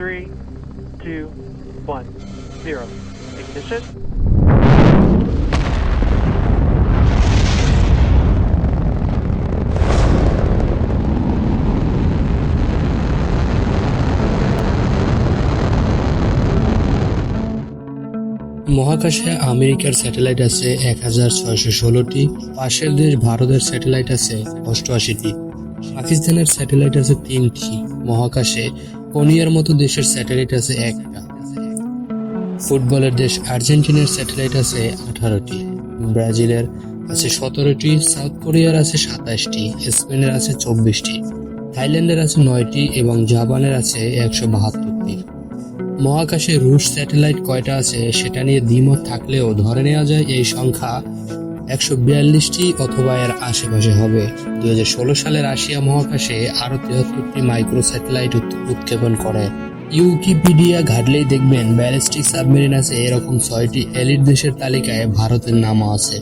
Three, two, one, zero. Ignition. মহাকাশে আমেরিকার satellite আছে এক হাজার ছয়শো ষোলোটি পাশের দেশ ভারতের স্যাটেলাইট আছে অষ্টআশিটি পাকিস্তানের স্যাটেলাইট আছে তিনটি মহাকাশে কোনিয়ার মতো দেশের স্যাটেলাইট আছে একটা ফুটবলের দেশ আর্জেন্টিনার স্যাটেলাইট আছে আঠারোটি। ব্রাজিলের আছে সতেরোটি, সাউথ কোরিয়ার আছে সাতাশটি স্পেনের আছে চব্বিশটি, থাইল্যান্ডের আছে নয়টি এবং জাপানের আছে একশো বাহাত্তরটি। মহাকাশে রুশ স্যাটেলাইট কয়টা আছে সেটা নিয়ে দ্বিমত থাকলেও ধরে নেওয়া যায় এই সংখ্যা একশো বিয়াল্লিশটি অথবা এর আশেপাশে হবে। দুই সালে রাশিয়া মহাকাশে আরও তেহাত্তরটি মাইক্রো স্যাটেলাইট উৎ- উৎক্ষেপণ করে। ইউকিপিডিয়া ঘাটলেই দেখবেন ব্যালিস্টিক সাবমেরিন আছে, এরকম ছয়টি এলিট দেশের তালিকায় ভারতের নামও আছে।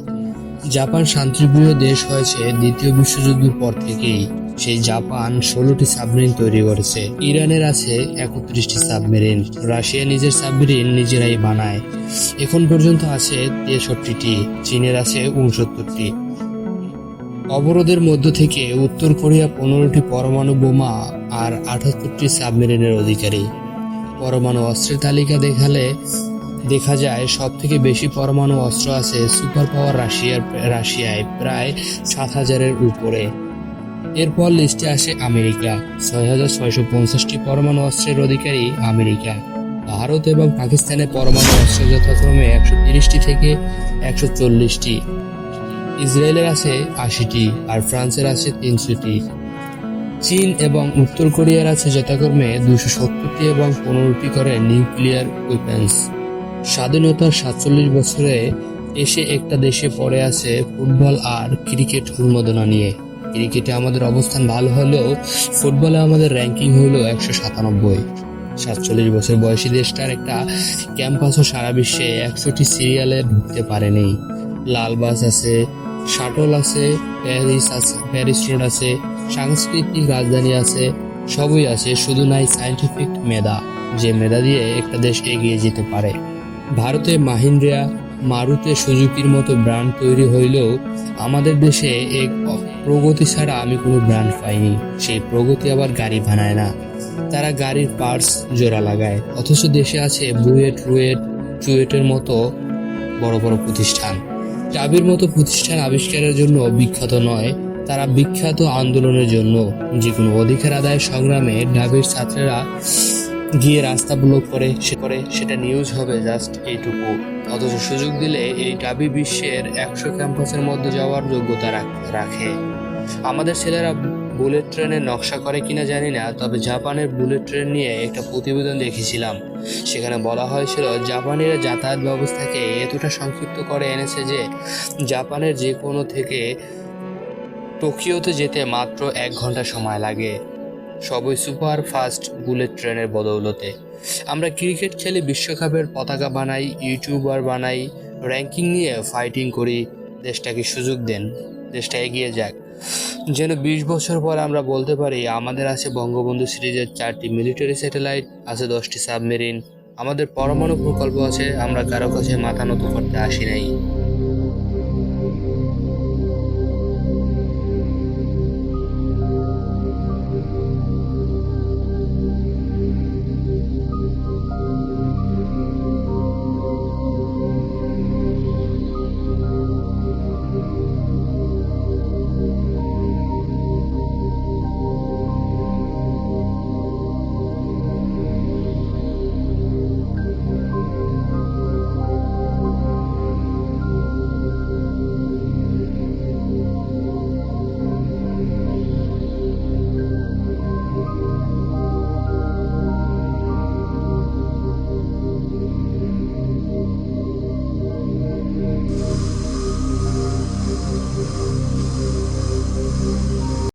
জাপান শান্তিপ্রিয় দেশ হয়েছে দ্বিতীয় বিশ্বযুদ্ধের পর থেকেই। সেই জাপান ষোলোটি সাবমেরিন তৈরি করেছে। ইরানের আছে একত্রিশটি সাবমেরিন। রাশিয়া নিজের সাবমেরিন নিজেরাই বানায়। এখন পর্যন্ত আছে তেষট্টিটি। চীনের আছে উনসত্তরটি। অবরোধের মধ্য থেকে উত্তর কোরিয়া পনেরোটি পরমাণু বোমা আর আটাত্তরটি সাবমেরিনের অধিকারী। পরমাণু অস্ত্রের তালিকা দেখালে দেখা যায় সব থেকে বেশি পরমাণু অস্ত্র আছে সুপার পাওয়ার রাশিয়ার রাশিয়ায় প্রায় সাত হাজারের উপরে। এরপর লিস্টে আসে আমেরিকা। ছয় হাজার ছয়শো পঞ্চাশটি পরমাণু অস্ত্রের অধিকারী আমেরিকা। ভারত এবং পাকিস্তানে পরমাণু অস্ত্র যথাক্রমে একশো তিরিশটি থেকে একশো চল্লিশটি। ইসরায়েলের আছে আশিটি আর ফ্রান্সের আছে তিনশোটি। চীন এবং উত্তর কোরিয়ার আছে যথাক্রমে দুশো সত্তরটি এবং পনেরোটি করে নিউক্লিয়ার উইপেন্স স্বাধীনতার সাতচল্লিশ বছরে এসে একটা দেশে পড়ে আছে ফুটবল আর ক্রিকেট উন্মোদনা নিয়ে। ক্রিকেটে আমাদের অবস্থান ভালো হলেও ফুটবলে আমাদের র্যাঙ্কিং হলো একশো সাতানব্বই। সাতচল্লিশ বছর বয়সী দেশটার একটা ক্যাম্পাসও সারা বিশ্বে একশোটি সিরিয়ালে ঢুকতে পারেনি। লাল বাস আছে, শাটল আছে, প্যারিস আছে, প্যারিস রোড আছে, সাংস্কৃতিক রাজধানী আছে, সবই আছে, শুধু নাই সায়েন্টিফিক মেধা, যে মেধা দিয়ে একটা দেশ এগিয়ে যেতে পারে। ভারতে মাহিন্দ্রা মারুতে সুজুকির মতো ব্র্যান্ড তৈরি হইলেও আমাদের দেশে এক প্রগতি ছাড়া আমি কোনো ব্র্যান্ড পাইনি। সেই প্রগতি আবার গাড়ি বানায় না। তারা গাড়ির পার্টস জোড়া লাগায়। অথচ দেশে আছে বুয়েট, রুয়েট, চুয়েটের মতো বড় বড় প্রতিষ্ঠান। চাবির মতো প্রতিষ্ঠান আবিষ্কারের জন্য বিখ্যাত নয়, তারা বিখ্যাত আন্দোলনের জন্য। যে কোনো অধিকার আদায় সংগ্রামে ডাবির ছাত্রেরা গিয়ে রাস্তা ব্লক করে, সে করে, সেটা নিউজ হবে জাস্ট এইটুকু। অথচ সুযোগ দিলে এই ডাবি বিশ্বের একশো ক্যাম্পাসের মধ্যে যাওয়ার যোগ্যতা রাখে আমাদের ছেলেরা বুলেট ট্রেনের নকশা করে কিনা জানি না, তবে জাপানের বুলেট ট্রেন নিয়ে একটা প্রতিবেদন দেখেছিলাম। সেখানে বলা হয়েছিল, জাপানিরা যাতায়াত ব্যবস্থাকে এতটা সংক্ষিপ্ত করে এনেছে যে জাপানের যে কোনো থেকে টোকিওতে যেতে মাত্র এক ঘণ্টা সময় লাগে। সবই সুপার ফাস্ট বুলেট ট্রেনের বদৌলতে। আমরা ক্রিকেট খেলে বিশ্বকাপের পতাকা বানাই, ইউটিউবার বানাই র্যাঙ্কিং নিয়ে ফাইটিং করি, দেশটাকে সুযোগ দেন, দেশটা এগিয়ে যাক। যেন বিশ বছর পর আমরা বলতে পারি, আমাদের আছে বঙ্গবন্ধু সিরিজের চারটি মিলিটারি স্যাটেলাইট আছে দশটি সাবমেরিন আমাদের পরমাণু প্রকল্প আছে, আমরা কারও কাছে মাথা নত করতে আসি নাই।